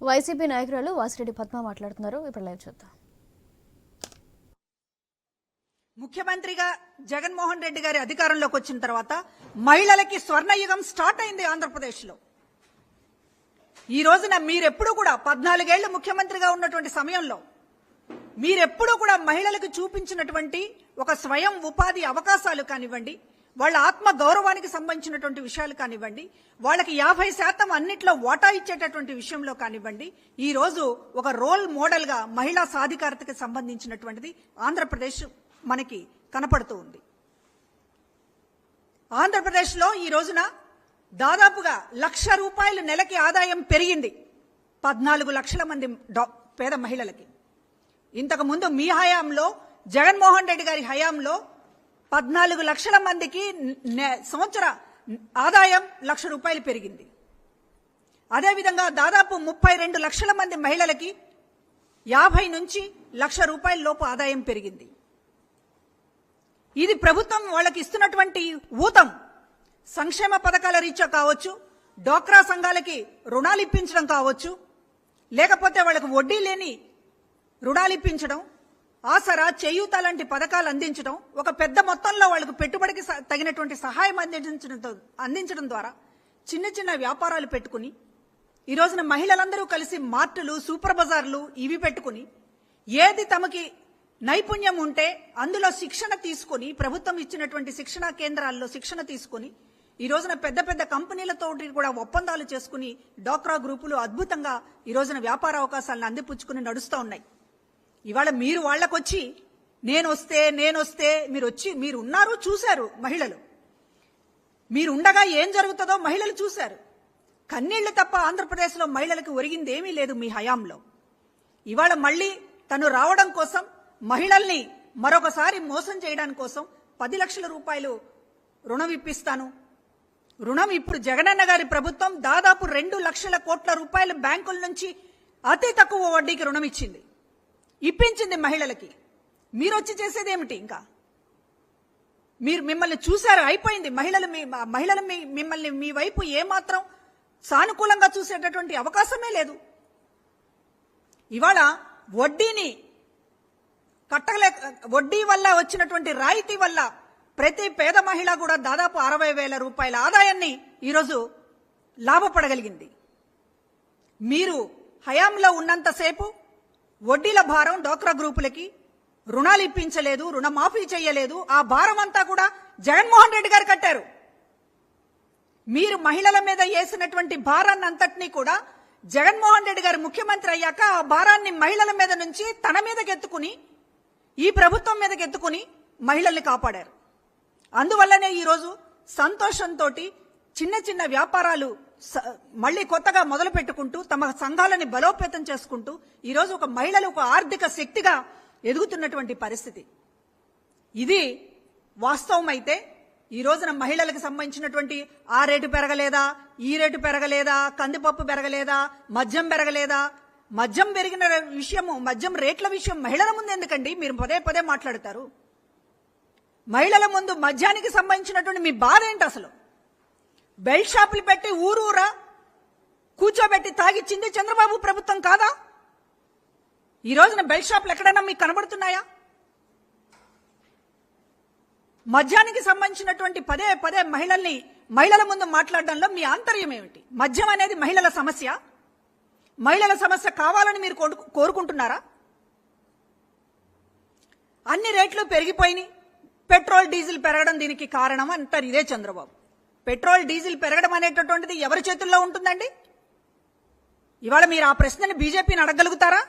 YCP నాయకురాలు వాసిరెడ్డి పద్మ మాట్లాడుతున్నారు. ఇప్పుడు లైవ్ చూద్దాం. ముఖ్యమంత్రిగా జగన్మోహన్ రెడ్డి గారి అధికారంలోకి వచ్చిన తర్వాత మహిళలకి స్వర్ణయుగం స్టార్ట్ అయింది ఆంధ్రప్రదేశ్లో. ఈ రోజున మీరెప్పుడు కూడా పద్నాలుగేళ్ళు ముఖ్యమంత్రిగా ఉన్నటువంటి సమయంలో మీరెప్పుడు కూడా మహిళలకు చూపించినటువంటి ఒక స్వయం ఉపాధి అవకాశాలు కానివ్వండి వాళ్ళ ఆత్మ గౌరవానికి సంబంధించినటువంటి విషయాలు కానివ్వండి వాళ్ళకి యాభై శాతం అన్నిట్లో వాటా ఇచ్చేటటువంటి విషయంలో కానివ్వండి ఈ రోజు ఒక రోల్ మోడల్గా మహిళా సాధికారతకి సంబంధించినటువంటిది ఆంధ్రప్రదేశ్ మనకి కనపడుతూ ఉంది. ఆంధ్రప్రదేశ్లో ఈ రోజున దాదాపుగా లక్ష రూపాయలు నెలకి ఆదాయం పెరిగింది. పద్నాలుగు లక్షల మంది డా- పేద మహిళలకి. ఇంతకు ముందు మీ హయాంలో జగన్మోహన్ రెడ్డి గారి హయాంలో పద్నాలుగు లక్షల మందికి నె- సంవత్సర ఆదాయం లక్ష రూపాయలు పెరిగింది. అదేవిధంగా దాదాపు ముప్పై రెండు లక్షల మంది మహిళలకి యాభై నుంచి లక్ష రూపాయల లోపు ఆదాయం పెరిగింది. ఇది ప్రభుత్వం వాళ్ళకి ఇస్తున్నటువంటి ఊతం. సంక్షేమ పథకాల రీత్యా కావచ్చు డోక్రా సంఘాలకి రుణాలు ఇప్పించడం కావచ్చు లేకపోతే వాళ్ళకి వడ్డీ లేని రుణాలు ఇప్పించడం ఆసరా చేయూత లాంటి పథకాలు అందించడం ఒక పెద్ద మొత్తంలో వాళ్ళకు పెట్టుబడికి స- తగినటువంటి సహాయం అందించడంతో అందించడం ద్వారా చిన్న చిన్న వ్యాపారాలు పెట్టుకుని ఈ రోజున మహిళలందరూ కలిసి మార్టులు సూపర్ బజార్లు ఇవి పెట్టుకుని ఏది తమకి నైపుణ్యం ఉంటే అందులో శిక్షణ తీసుకుని ప్రభుత్వం ఇచ్చినటువంటి శిక్షణా కేంద్రాల్లో శిక్షణ తీసుకుని ఈ రోజున పెద్ద పెద్ద కంపెనీలతో కూడా ఒప్పందాలు చేసుకుని డోక్రా గ్రూపులు అద్భుతంగా ఈ రోజున వ్యాపార అవకాశాలను అందిపుచ్చుకుని నడుస్తూ ఉన్నాయి. ఇవాళ మీరు వాళ్ళకొచ్చి నేను వస్తే నేను వస్తే మీరు వచ్చి మీరు ఉన్నారు చూశారు మహిళలు. మీరు ఉండగా ఏం జరుగుతుందో మహిళలు చూశారు. కన్నీళ్ళు తప్ప ఆంధ్రప్రదేశ్లో మహిళలకు ఒరిగింది ఏమీ లేదు మీ హయాంలో. ఇవాళ మళ్ళీ తను రావడం కోసం మహిళల్ని మరొకసారి మోసం చేయడానికి కోసం పది లక్షల రూపాయలు రుణం ఇప్పిస్తాను. రుణం ఇప్పుడు జగనన్న గారి ప్రభుత్వం దాదాపు రెండు లక్షల కోట్ల రూపాయలు బ్యాంకుల నుంచి అతి తక్కువ వడ్డీకి రుణం ఇచ్చింది. ఇప్పించింది మహిళలకి. మీరు వచ్చి చేసేది ఏమిటి ఇంకా? మీరు మిమ్మల్ని చూశారు అయిపోయింది. మహిళలు మీ మహిళలు మీ మిమ్మల్ని మీ వైపు ఏమాత్రం సానుకూలంగా చూసేటటువంటి అవకాశమే లేదు. ఇవాళ వడ్డీని కట్టలే వడ్డీ వల్ల వచ్చినటువంటి రాయితీ వల్ల ప్రతి పేద మహిళ కూడా దాదాపు అరవై వేల రూపాయల ఆదాయాన్ని ఈరోజు లాభపడగలిగింది. మీరు హయాంలో ఉన్నంతసేపు వడ్డీల భారం డోక్రా గ్రూపులకి రుణాలు ఇప్పించలేదు రుణమాఫీ చేయలేదు. ఆ భారం అంతా కూడా జగన్మోహన్ రెడ్డి గారు కట్టారు. మీరు మహిళల మీద వేసినటువంటి భారాన్ని అంతటినీ కూడా జగన్మోహన్ రెడ్డి గారు ముఖ్యమంత్రి అయ్యాక ఆ భారాన్ని మహిళల మీద నుంచి తన మీద ఎత్తుకుని ఈ ప్రభుత్వం మీద ఎత్తుకుని మహిళల్ని కాపాడారు. అందువల్లనే ఈరోజు సంతోషంతో చిన్న చిన్న వ్యాపారాలు మళ్ళీ కొత్తగా మొదలు పెట్టుకుంటూ తమ సంఘాలని బలోపేతం చేసుకుంటూ ఈరోజు ఒక మహిళలు ఒక ఆర్థిక శక్తిగా ఎదుగుతున్నటువంటి పరిస్థితి. ఇది వాస్తవం అయితే ఈ రోజున మహిళలకు సంబంధించినటువంటి ఆ రేటు పెరగలేదా ఈ రేటు పెరగలేదా కందిపప్పు పెరగలేదా మద్యం పెరగలేదా? మద్యం పెరిగిన విషయము మద్యం రేట్ల విషయం మహిళల ముందు ఎందుకండి? మీరు పదే పదే మాట్లాడతారు. మహిళల ముందు మద్యానికి సంబంధించినటువంటి మీ బాధ ఏంటి అసలు? బెల్ట్ షాపులు పెట్టి ఊరూరా కూర్చోబెట్టి తాగిచ్చింది చంద్రబాబు ప్రభుత్వం కాదా? ఈ రోజున బెల్ట్ షాపులు ఎక్కడైనా మీకు కనబడుతున్నాయా? మద్యానికి సంబంధించినటువంటి పదే పదే మహిళల్ని మహిళల ముందు మాట్లాడడంలో మీ ఆంతర్యం ఏమిటి? మద్యం అనేది మహిళల సమస్య. మహిళల సమస్య కావాలని మీరు కోరు- కోరుకుంటున్నారా? అన్ని రేట్లు పెరిగిపోయినాయి. పెట్రోల్ డీజిల్ పెరగడం దీనికి కారణం అంటారు ఇదే చంద్రబాబు. పెట్రోల్ డీజిల్ పెరగడం అనేటటువంటిది ఎవరి చేతుల్లో ఉంటుందండి? ఇవాళ మీరు ఆ ప్రశ్నని బీజేపీని అడగగలుగుతారా?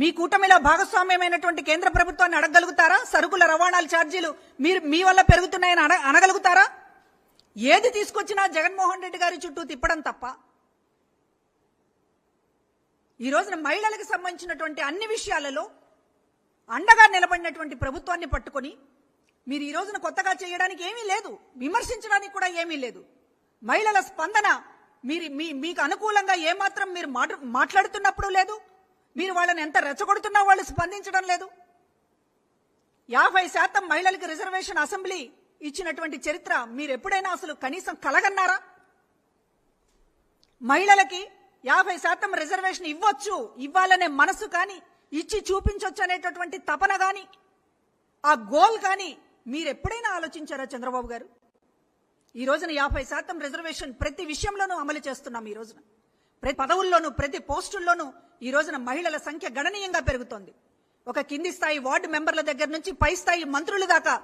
మీ కూటమిలో భాగస్వామ్యమైనటువంటి కేంద్ర ప్రభుత్వాన్ని అడగగలుగుతారా? సరుకుల రవాణాల ఛార్జీలు మీరు మీ వల్ల పెరుగుతున్నాయని అన అనగలుగుతారా? ఏది తీసుకొచ్చినా జగన్మోహన్ రెడ్డి గారి చుట్టూ తిప్పడం తప్ప. ఈ రోజున మహిళలకు సంబంధించినటువంటి అన్ని విషయాలలో అండగా నిలబడినటువంటి ప్రభుత్వాన్ని పట్టుకొని మీరు ఈ రోజున కొత్తగా చేయడానికి ఏమీ లేదు. విమర్శించడానికి కూడా ఏమీ లేదు. మహిళల స్పందన మీరు మీ మీకు అనుకూలంగా ఏమాత్రం మీరు మాట్లాడుతున్నప్పుడు లేదు. మీరు వాళ్ళని ఎంత రెచ్చగొడుతున్నా వాళ్ళు స్పందించడం లేదు. యాభై శాతం మహిళలకు రిజర్వేషన్ అసెంబ్లీ ఇచ్చినటువంటి చరిత్ర మీరు ఎప్పుడైనా అసలు కనీసం కలగన్నారా? మహిళలకి యాభై శాతం రిజర్వేషన్ ఇవ్వచ్చు ఇవ్వాలనే మనసు కానీ ఇచ్చి చూపించవచ్చు అనేటటువంటి తపన కానీ ఆ గోల్ కానీ మీరు ఎప్పుడైనా ఆలోచించారా చంద్రబాబు గారు? ఈ రోజున యాభై శాతం రిజర్వేషన్ ప్రతి విషయంలోనూ అమలు చేస్తున్నాం ఈ రోజున. ప్రతి పదవుల్లోనూ ప్రతి పోస్టుల్లోనూ ఈ రోజున మహిళల సంఖ్య గణనీయంగా పెరుగుతోంది. ఒక కింది స్థాయి వార్డు మెంబర్ల దగ్గర నుంచి పై స్థాయి మంత్రులు దాకా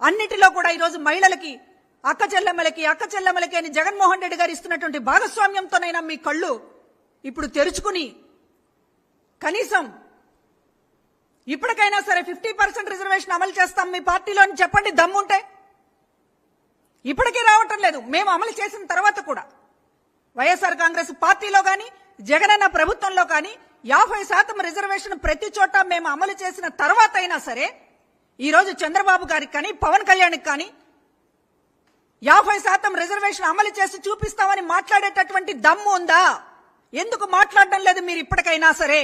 అన్నిటిలో కూడా ఈరోజు మహిళలకి అక్క చెల్లెమ్మలకి అక్క చెల్లెమ్మలకి అని జగన్మోహన్ రెడ్డి గారు ఇస్తున్నటువంటి భాగస్వామ్యంతోనైనా మీ కళ్ళు ఇప్పుడు తెరుచుకుని కనీసం ఇప్పటికైనా సరే ఫిఫ్టీ పర్సెంట్ రిజర్వేషన్ అమలు చేస్తాం మీ పార్టీలో అని చెప్పండి దమ్ముంటే. ఇప్పటికీ రావటం లేదు. మేము అమలు చేసిన తర్వాత కూడా. వైఎస్ఆర్ కాంగ్రెస్ పార్టీలో కానీ జగనన్న ప్రభుత్వంలో కానీ యాభై శాతం రిజర్వేషన్ ప్రతి చోట మేము అమలు చేసిన తర్వాత అయినా సరే ఈరోజు చంద్రబాబు గారికి కానీ పవన్ కళ్యాణ్కి కానీ యాభై శాతం రిజర్వేషన్ అమలు చేసి చూపిస్తామని మాట్లాడేటటువంటి దమ్ము ఉందా? ఎందుకు మాట్లాడడం లేదు మీరు ఇప్పటికైనా సరే?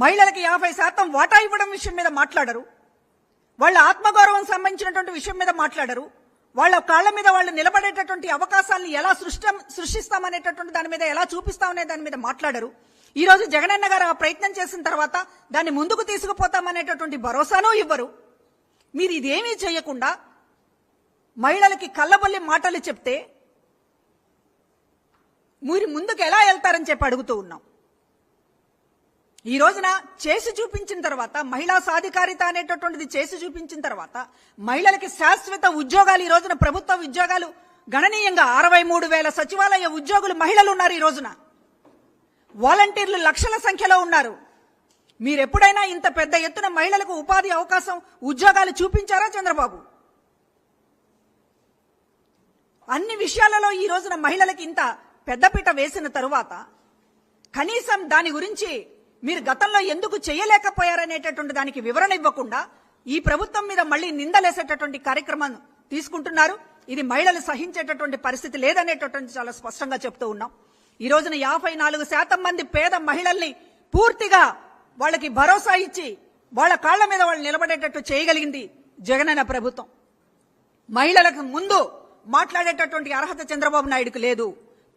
మహిళలకి యాభై శాతం వాటా ఇవ్వడం విషయం మీద మాట్లాడరు. వాళ్ళ ఆత్మగౌరవం సంబంధించినటువంటి విషయం మీద మాట్లాడరు. వాళ్ళ కాళ్ళ మీద వాళ్ళు నిలబడేటటువంటి అవకాశాలను ఎలా సృష్టి సృష్టిస్తామనేటటువంటి దాని మీద ఎలా చూపిస్తామనే దాని మీద మాట్లాడరు. ఈ రోజు జగనన్న గారు ఆ ప్రయత్నం చేసిన తర్వాత దాన్ని ముందుకు తీసుకుపోతామనేటటువంటి భరోసాను ఇవ్వరు. మీరు ఇదేమీ చేయకుండా మహిళలకి కళ్ళబొల్లి మాటలు చెప్తే మీరు ముందుకు ఎలా వెళ్తారని చెప్పి అడుగుతూ ఉన్నాం. ఈ రోజున చేసి చూపించిన తర్వాత మహిళా సాధికారిత అనేటటువంటిది చేసి చూపించిన తర్వాత మహిళలకి శాశ్వత ఉద్యోగాలు ఈ రోజున ప్రభుత్వ ఉద్యోగాలు గణనీయంగా అరవై మూడు వేల సచివాలయ ఉద్యోగులు మహిళలు ఉన్నారు ఈ రోజున. వాలంటీర్లు లక్షల సంఖ్యలో ఉన్నారు. మీరు ఎప్పుడైనా ఇంత పెద్ద ఎత్తున మహిళలకు ఉపాధి అవకాశం ఉద్యోగాలు చూపించారా చంద్రబాబు? అన్ని విషయాలలో ఈ రోజున మహిళలకి ఇంత పెద్దపీట వేసిన తరువాత కనీసం దాని గురించి మీరు గతంలో ఎందుకు చేయలేకపోయారనేటటువంటి దానికి వివరణ ఇవ్వకుండా ఈ ప్రభుత్వం మీద మళ్ళీ నిందలేసేటటువంటి కార్యక్రమం తీసుకుంటున్నారు. ఇది మహిళలు సహించేటటువంటి పరిస్థితి లేదనేటటువంటి చాలా స్పష్టంగా చెప్తూ ఉన్నాం. ఈ రోజున యాభై నాలుగు శాతం మంది పేద మహిళల్ని పూర్తిగా వాళ్ళకి భరోసా ఇచ్చి వాళ్ళ కాళ్ళ మీద వాళ్ళు నిలబడేటట్టు చేయగలిగింది జగనన్న ప్రభుత్వం. మహిళలకు ముందు మాట్లాడేటటువంటి అర్హత చంద్రబాబు నాయుడుకు లేదు.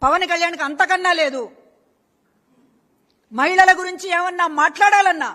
పవన్ కళ్యాణ్కి అంతకన్నా లేదు. మహిళల గురించి ఏమన్నా మాట్లాడాలన్నా